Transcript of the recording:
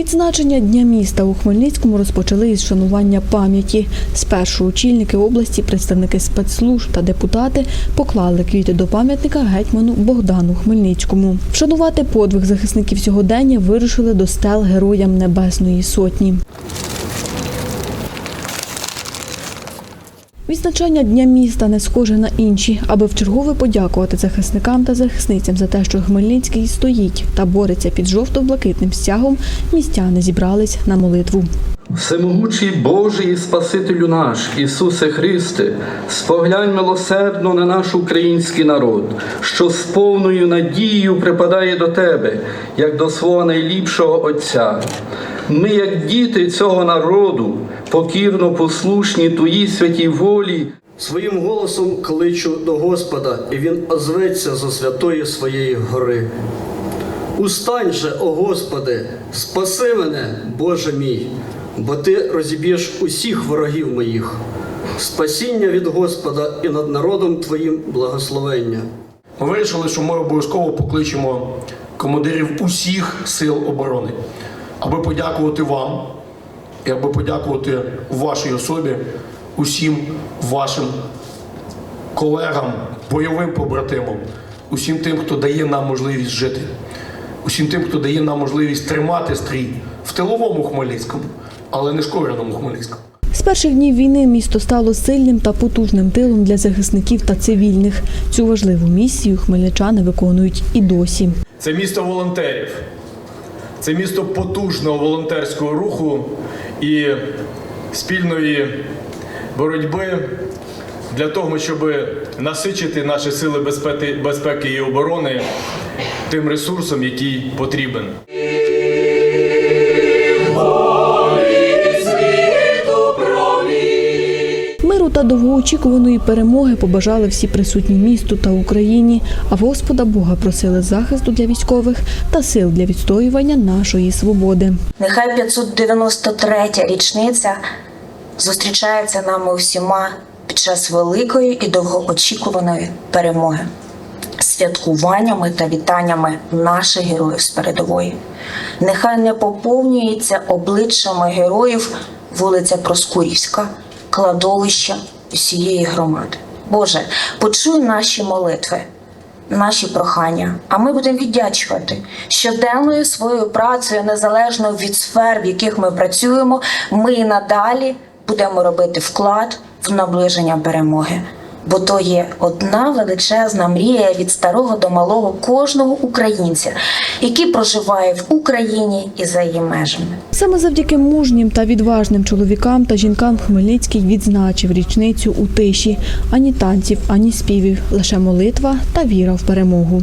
Відзначення Дня міста у Хмельницькому розпочали із шанування пам'яті. Спершу очільники області, представники спецслужб та депутати поклали квіти до пам'ятника гетьману Богдану Хмельницькому. Вшанувати подвиг захисників сьогодення вирушили до стел Героям Небесної Сотні. Відзначання Дня міста не схоже на інші, аби вчергове подякувати захисникам та захисницям за те, що Хмельницький стоїть та бореться під жовто-блакитним стягом. Містяни зібрались на молитву. Всемогучий Божий і Спасителю наш, Ісусе Христе, споглянь милосердно на наш український народ, що з повною надією припадає до Тебе, як до свого найліпшого Отця. Ми, як діти цього народу, покірно послушні Твоїй святій волі, Своїм голосом кличу до Господа, і Він озветься зо святої своєї гори. Устань же, о Господи, спаси мене, Боже мій, бо Ти розіб'єш усіх ворогів моїх. Спасіння від Господа і над народом Твоїм благословення. Ми вирішили, що ми обов'язково покличемо командирів усіх сил оборони, аби подякувати вам і аби подякувати вашій особі усім вашим колегам, бойовим побратимам, усім тим, хто дає нам можливість жити, усім тим, хто дає нам можливість тримати стрій в тиловому Хмельницькому, але не шкореному Хмельницькому. З перших днів війни місто стало сильним та потужним тилом для захисників та цивільних. Цю важливу місію хмельничани виконують і досі. Це місто волонтерів, це місто потужного волонтерського руху і спільної боротьби для того, щоб насичити наші сили безпеки, і оборони тим ресурсом, який потрібен. Та довгоочікуваної перемоги побажали всі присутні місту та Україні, а Господа Бога просили захисту для військових та сил для відстоювання нашої свободи. Нехай 593 річниця зустрічається нами усіма під час великої і довгоочікуваної перемоги, святкуваннями та вітаннями наших героїв з передової. Нехай не поповнюється обличчями героїв вулиця Проскурівська, кладовища усієї громади. Боже, почуй наші молитви наші прохання, а ми будемо віддячувати щоденною своєю працею, незалежно від сфер, в яких ми працюємо. Ми надалі будемо робити вклад в наближення перемоги. Бо то є одна величезна мрія від старого до малого кожного українця, який проживає в Україні і за її межами. Саме завдяки мужнім та відважним чоловікам та жінкам Хмельницький відзначив річницю у тиші. Ані танців, ані співів, лише молитва та віра в перемогу.